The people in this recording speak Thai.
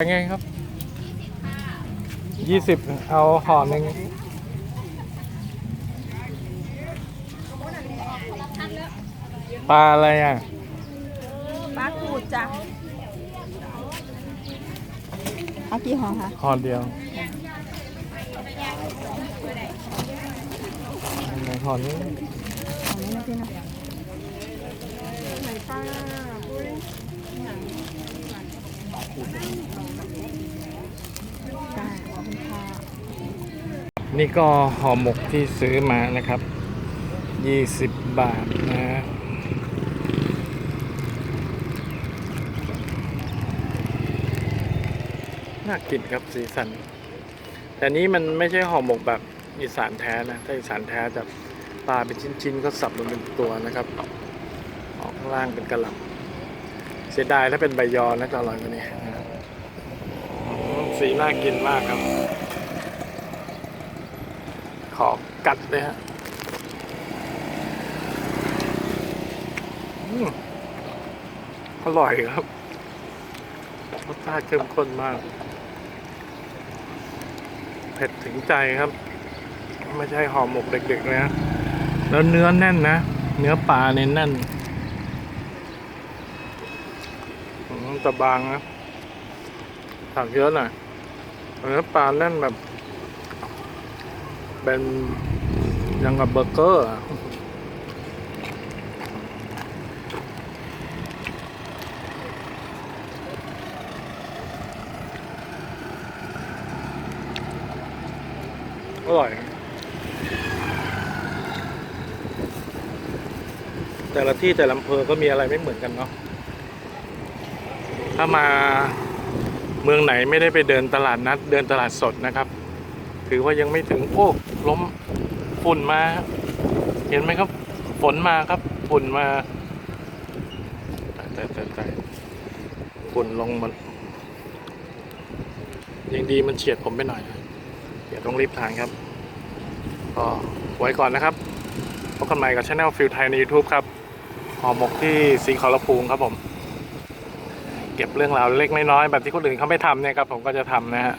ยังไงครับยี่สิบเอาห่อหนึ่งปลาอะไรอะ ปลาขูดจ้ะเอากี่ห่อคะห่อเดียวไหนห่อนี้ห่อนี้นะพี่นะจ้าขอบคุณค่ะ นี่ก็ห่อหมกที่ซื้อมานะครับยี่สิบบาทนะฮะน่ากินครับสีสัน แต่นี้มันไม่ใช่ห่อหมกแบบอีสานแท้นะ ถ้าอีสานแท้จะปลาเป็นชิ้นๆ ก็สับลงเป็นตัวนะครับ ออกข้างล่างเป็นกระหล่ำ สียดายถ้าเป็นใบยอนะจะอร่อยกว่านี้นะครับอืมสีน่ากินมากครับ ขอกัดเลยฮะอืมอร่อยครับรสชาติเข้มข้นมาก เผ็ดถึงใจครับ ไม่ใช่ห่อหมกเด็กๆนะแล้วเนื้อแน่นนะ เนื้อปลาเนี่ยแน่น อืมแตะบางนะผักเยอะหน่อยเนื้อปลาแน่นแบบ เป็นยังกับเบอร์เกอร์อร่อย แต่ละที่แต่ละอำเภอก็มีอะไรไม่เหมือนกันเนาะ ถ้ามาเมืองไหนไม่ได้ไปเดินตลาดนัด เดินตลาดสดนะครับ ถือว่ายังไม่ถึงโอ้ล้มฝุ่นมา เห็นไหมครับ ฝนมาครับฝุ่นมาแต่แต่แต่ฝุ่นลงมันยังดีมันเฉียดผมไปหน่อยเดี๋ยวต้องรีบทานครับก็ไว้ก่อนนะครับพบกันใหม่กับช anel ฟิลไทยใน YouTube ครับหอหมกที่สีขอรภูมิครับผม เก็บเรื่องราวเล็กน้อยๆแบบที่คนอื่นเขาไม่ทำเนี่ยครับผมก็จะทำนะฮะ